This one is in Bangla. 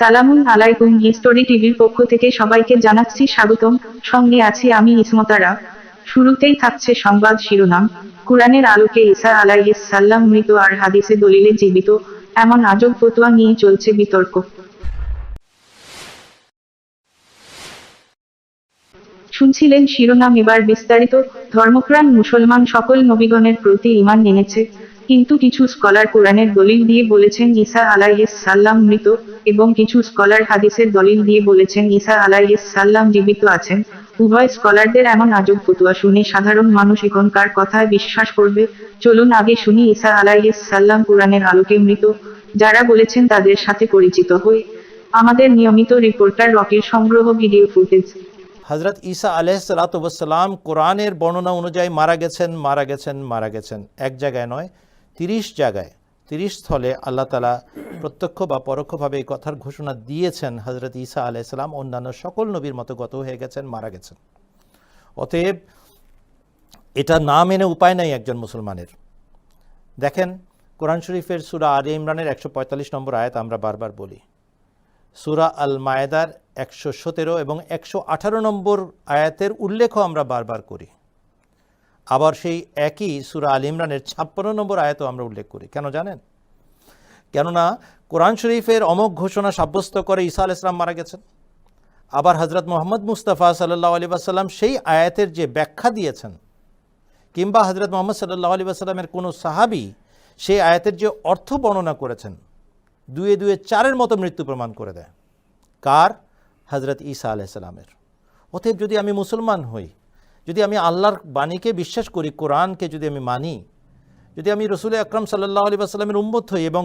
সালামুন আলাইকুম, হিস্টোরি টিভির পক্ষ থেকে সবাইকে জানাচ্ছি স্বাগতম। সঙ্গে আছি আমি ইসমতারা। শুরুতেই থাকছে সংবাদ শিরোনাম। কুরআনের আলোকে ঈসা আলাইহিস সাল্লাম মৃত আর হাদিসে দলিলে জীবিত। এমন আজব ফতোয়া নিয়ে চলছে বিতর্ক। শুনছিলেন শিরোনাম এবার বিস্তারিত। ধর্মপ্রাণ মুসলমান সকল নবীগণের প্রতি ইমান এনেছে। কিন্তু কিছু স্কলার কোরআনের দলিল দিয়ে বলেছেন ঈসা আলাইহিস সাল্লাম মৃত, এবং কিছু স্কলার হাদিসের দলিল দিয়ে বলেছেন ঈসা আলাইহিস সাল্লাম জীবিত আছেন। উভয় স্কলারদের এমন আজব ফতুয়া শুনে সাধারণ মানুষ এখনকার কথায় বিশ্বাস করবে। চলুন আগে শুনি ঈসা আলাইহিস সাল্লাম কোরআনের আলোকে মৃত, যারা বলেছেন তাদের সাথে পরিচিত হয়ে আমাদের নিয়মিত রিপোর্টার রকির সংগ্রহ ভিডিও ফুটেজ। হজরত ঈসা আলহাতাম কোরআনের বর্ণনা অনুযায়ী মারা গেছেন মারা গেছেন মারা গেছেন। এক জায়গায় নয় তিরিশ জায়গায়, তিরিশ স্থলে আল্লাহ তালা প্রত্যক্ষ বা পরোক্ষভাবে এই কথার ঘোষণা দিয়েছেন হজরত ঈসা আলাইসালাম অন্যান্য সকল নবীর মতো গত হয়ে গেছেন, মারা গেছেন। অতএব এটা না মেনে উপায় নাই একজন মুসলমানের। দেখেন, কোরআন শরীফের সুরা আলী ইমরানের একশো পঁয়তাল্লিশ নম্বর আয়াত আমরা বারবার বলি। সুরা আল মায়েদার একশো সতেরো এবং একশো আঠারো নম্বর আয়াতের উল্লেখও আমরা বারবার করি। আবার সেই একই সুরা আল ইমরানের ছাপ্পান্ন নম্বর আয়াতও আমরা উল্লেখ করি। কেন জানেন? কেননা কোরআন শরীফের অমোঘ ঘোষণা সাব্যস্ত করে ঈসা আল ইসলাম মারা গেছেন। আবার হজরত মোহাম্মদ মুস্তাফা সাল্লাহ আলী আসাল্লাম সেই আয়াতের যে ব্যাখ্যা দিয়েছেন, কিংবা হজরত মোহাম্মদ সাল্লাহ আলী আসাল্লামের কোনো সাহাবি সেই আয়াতের যে অর্থ বর্ণনা করেছেন, দুয়ে দুয়ে চারের মতো মৃত্যু প্রমাণ করে দেয়। কার? হজরত ঈসা আলাইসাল্লামের অতএব যদি আমি মুসলমান হই যদি আমি আল্লাহর বাণীকে বিশ্বাস করি, কোরআনকে যদি আমি মানি, যদি আমি রসুল আকরম সাল্লাহ আলী আসসালামের উম্মত হই এবং